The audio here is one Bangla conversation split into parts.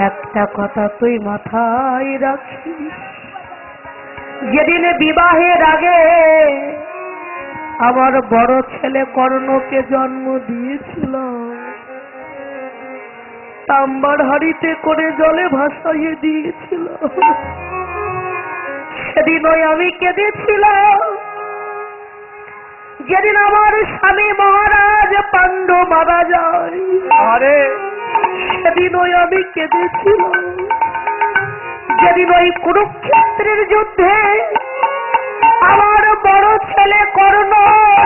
একটা কথা তুই মাথায় রাখিস। যেদিন বিবাহের আগে আমার বড় ছেলে কর্ণকে জন্ম দিয়েছিল। তাম্বার হাড়িতে করে জলে ভাসাইয়ে দিয়েছিল। সেদিন ওই আমি কেঁদেছিলাম। যেদিন আমার স্বামী মহারাজ পাণ্ডু মারা যায়। আরে সেদিন ওই আমি যেদিন ওই কুরুক্ষেত্রের যুদ্ধে আমার বড় ছেলে কর্ণ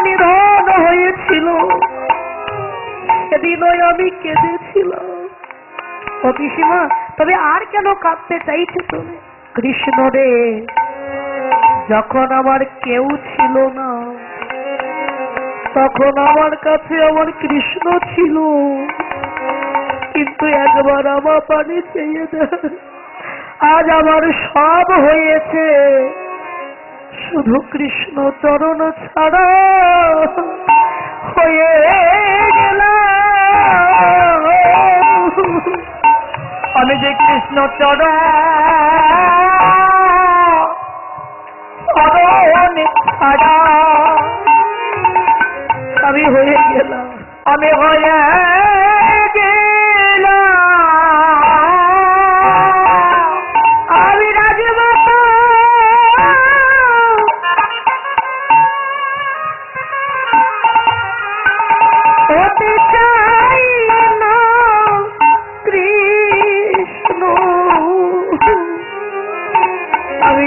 নিধন হয়েছিল, সেদিন ওই আমি ও পিসিমা, তবে আর কেন কাঁদতে চাইছো তুমি? কৃষ্ণ রে, যখন আমার কেউ ছিল না, তখন আমার কাছে আমার কৃষ্ণ ছিল। কিন্তু একবার আমার পানি চেয়ে দেয় আজ আমার সব হয়েছে। শুধু কৃষ্ণ চরণ ছাড়া হয়ে গেলাম। আমি যে কৃষ্ণ চরণ ছাড়া। আমি হয়ে গেলাম। আমি হয়ে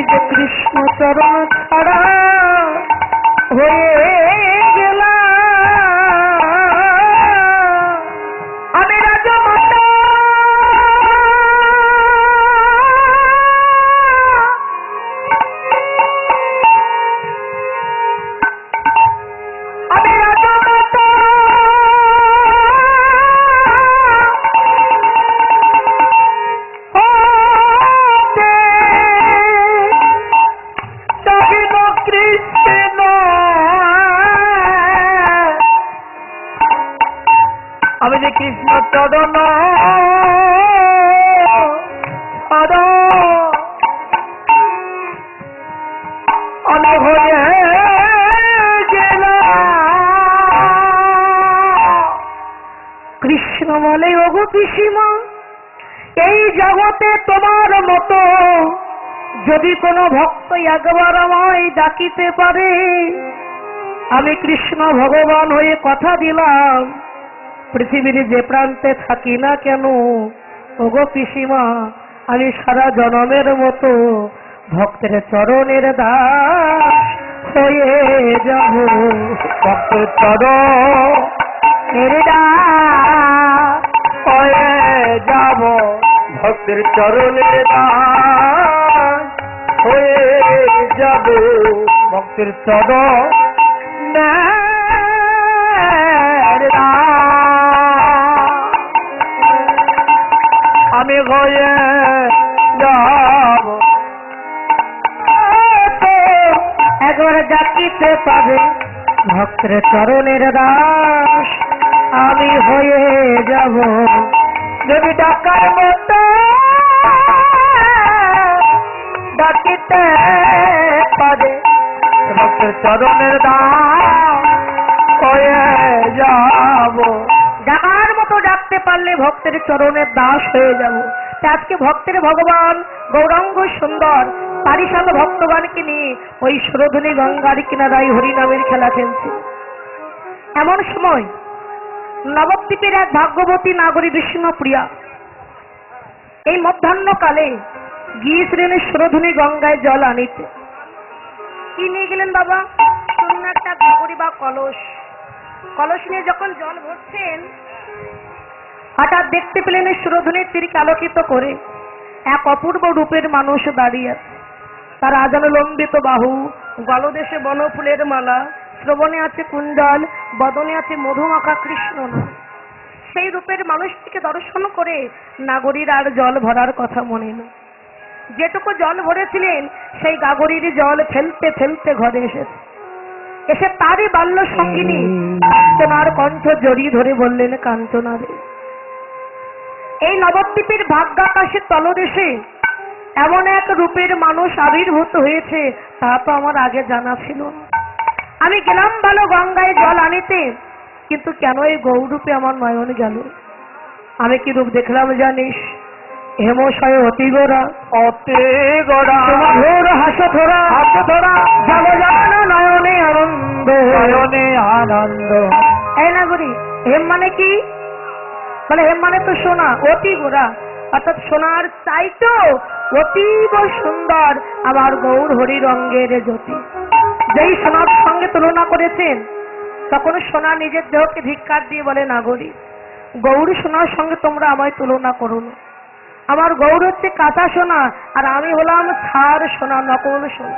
যে কৃষ্ণ চরণ ছাড়া হয়ে ওগো পিসিমা এই জগতে তোমার মতো যদি কোনো ভক্ত একবার আমায় ডাকিতে পারে, আমি কৃষ্ণ ভগবান হয়ে কথা দিলাম। পৃথিবীর যে প্রান্তে থাকি না কেন, ওগো পিসিমা, আমি সারা জনমের মতো ভক্তের চরণের দাস হয়ে যাব। ভক্তের চরণ হয়ে যাব। ভক্তের চরণের দাস হয়ে যাব। ভক্তের চরণ আমি হয়ে যাব। একবার ডাকিতে পাবে। ভক্তের চরণের দাস আমি হয়ে যাব। যদি ডাকার মতো ডাকিতে পাবে ভক্তের চরণের দাস হয়ে যাব। ডাকার মতো ডাকতে পারলে ভক্তের চরণের দাস হয়ে যাব। আজকে ভক্তের ভগবান গৌরাঙ্গ সুন্দর, পারিশাল ভক্তগণকে নিয়ে ওই সুরধনী গঙ্গার কিনারায় হরিনামের খেলা খেলছে। এমন সময় নবদ্বীপের এক ভাগ্যবতী নাগরী বিষ্ণুপ্রিয়া। এই মধ্যাহ্নকালে গিয়েছিলেন সুরধনী গঙ্গায় জল আনিতে। কি নিয়ে গেলেন বাবা? একটা গাগরি বা কলস। কলস নিয়ে যখন জল ভরছেন, হঠাৎ দেখতে পেলেন এই সুরধনীর তীরকে আলোকিত করে এক অপূর্ব রূপের মানুষ দাঁড়িয়ে। তার আজানো লম্বিত বাহু, গলদেশে বনফুলের মালা শ্রবণে আছে কুণ্ডল, বদনে আছে মধুমাখা কৃষ্ণ নাম। সেই রূপের মানুষটিকে দর্শন করে নাগরীর আর জল ভরার কথা মনে না যেটুকু জল ভরেছিলেন, সেই গাগরির জল ফেলতে ফেলতে ঘরে এসেছে এসে তারই বাল্য সঙ্গিনী কাঞ্চনার কণ্ঠ জড়িয়ে ধরে বললেন, কাঞ্চনা রে, এই নবদ্বীপের ভাগ্যাকাশের তলদেশে এমন এক রূপের মানুষ আবির্ভূত হয়েছে, তা তো আমার আগে জানা ছিল না। আমি গেলাম ভালো গঙ্গায় জল আনিতে। কিন্তু কেন এই গৌরূপে আমার নয়ন গেল? আমি কি রূপ দেখলাম জানিস? হেমশয় অতি গোরা অতি গোড়া। ঘোর হাসো ধরা। হাতে ধরা। যাব জানো নয়নে আনন্দ। নয়নে আনন্দ। এই না গুরি হেম মানে কি? মানে হেম মানে তো সোনা অতি গোরা অর্থাৎ সোনার চাইতো অতীব সুন্দর আমার গৌর হরি রঙ্গের জ্যোতি। যেই সোনার সঙ্গে তুলনা করেছেন, তখন সোনা নিজের দেহকে ধিক্কার দিয়ে বলে নাগরিক গৌর সোনার সঙ্গে তোমরা আমায় তুলনা করুন আমার গৌর হচ্ছে কাঁচা সোনা, আর আমি হলাম ছাড় সোনা, নকল সোনা।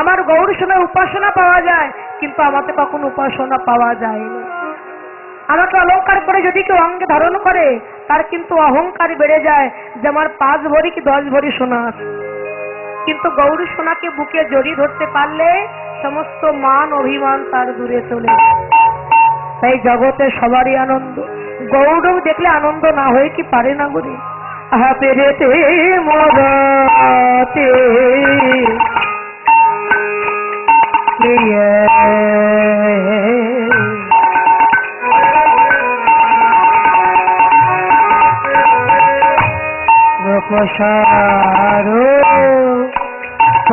আমার গৌর সোনায় উপাসনা পাওয়া যায়, কিন্তু আমাকে কখনো উপাসনা পাওয়া যায় না। আমাকে অলঙ্কার করে যদি কেউ অঙ্গে ধারণ করে, তার কিন্তু অহংকার বেড়ে যায়, যে আমার পাঁচ ভরি কি দশ ভরি সোনা আছে? কিন্তু গৌরী সোনাকে বুকে জড়িয়ে ধরতে পারলে সমস্ত মান অভিমান তার দূরে চলে তাই জগতে সবারই আনন্দ। গৌরব দেখলে আনন্দ না হয়ে কি পারে না গুরি আহা মরাতে প্রসারো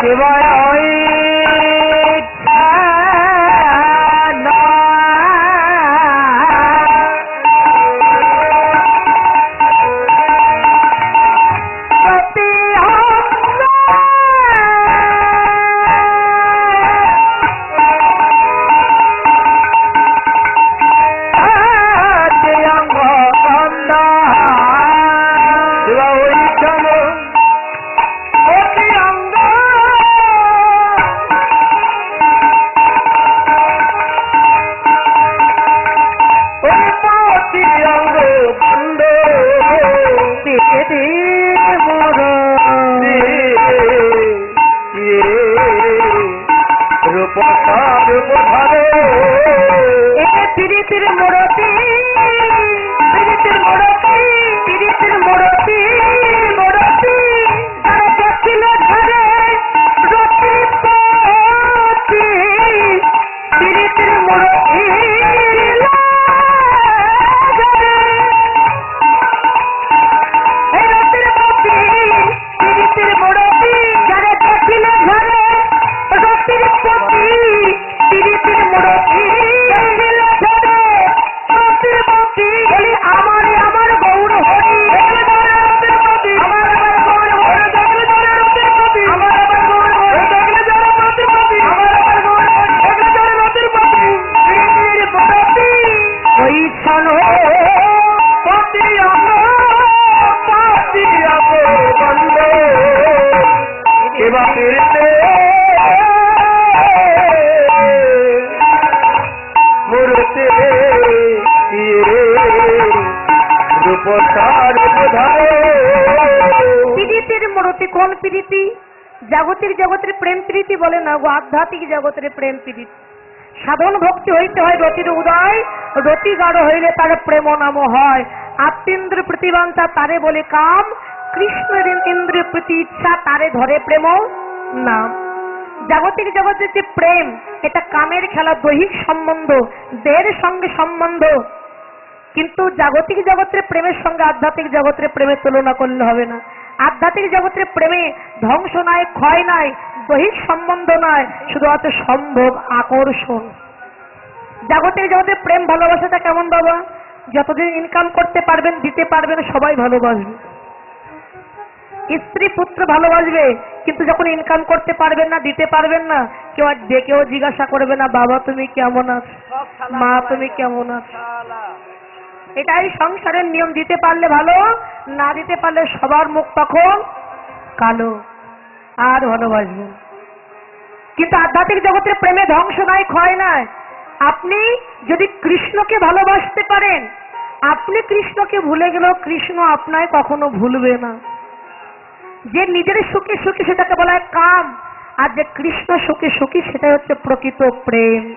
शिवाय প্রীতি, জাগতিক জগতের প্রেম প্রীতি বলে না গো, আধ্যাত্মিক জগতের প্রেম প্রীতি। সাধন ভক্তি হইতে হয় রতির উদয়, রতি গাঢ় হইলে তার প্রেম নাম হয়। আত্মীন্দ্র প্রতিবাঞ্চা তারে বলে কাম কৃষ্ণের ইন্দ্রিয় প্রতি ইচ্ছা তারে ধরে প্রেম না জাগতিক জগতের যে প্রেম, এটা কামের খেলা, দৈহিক সম্বন্ধ, দেহের সঙ্গে সম্বন্ধ। কিন্তু জাগতিক জগতের প্রেমের সঙ্গে আধ্যাত্মিক জগতের প্রেমের তুলনা করলে হবে না। আধ্যাত্মিক জগতের প্রেমে ধ্বংস নাই, ক্ষয় নাই দৈহিক সম্বন্ধ নয় শুধু আছে সম্ভব আকর্ষণ। জাগতিক জগতের প্রেম, ভালোবাসাটা কেমন বাবা? যতদিন ইনকাম করতে পারবেন, দিতে পারবেন, সবাই ভালোবাসবে। স্ত্রী, পুত্র ভালোবাসবে, কিন্তু যখন ইনকাম করতে পারবেন না, দিতে পারবেন না, কেউ আর ডেকেও জিজ্ঞাসা করবে না, বাবা, তুমি কেমন আছো? মা, তুমি কেমন আছো? এটাই সংসারের নিয়ম, দিতে পারলে ভালো, না দিতে পারলে সবার মুখ তখন কালো আর ভালোবাসবেন কিন্তু আধ্যাত্মিক জগতের প্রেমে ধ্বংস নাই, ক্ষয় নাই। আপনি যদি কৃষ্ণকে ভালোবাসতে পারেন, আপনি কৃষ্ণকে ভুলে গেলেও কৃষ্ণ আপনায় কখনো ভুলবে না। যে নিজের সুখে সুখী সেটাকে বলা হয় কাম, আর যে কৃষ্ণ সুখে সুখী সেটাই হচ্ছে প্রকৃত প্রেম।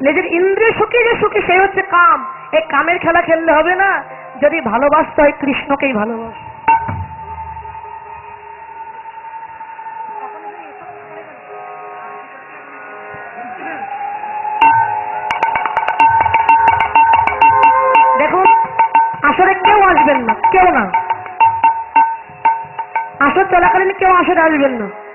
নিজের ইন্দ্রিয় সুখী যে সুখী, সেই হচ্ছে কাম। এই কামের খেলা খেললে হবে না। যদি ভালোবাসতে হয় কৃষ্ণকেই ভালোবাস। দেখুন, আসরে কেউ আসবেন না, কেউ না। আসর চলাকালীন কেউ আসরে আসবেন না।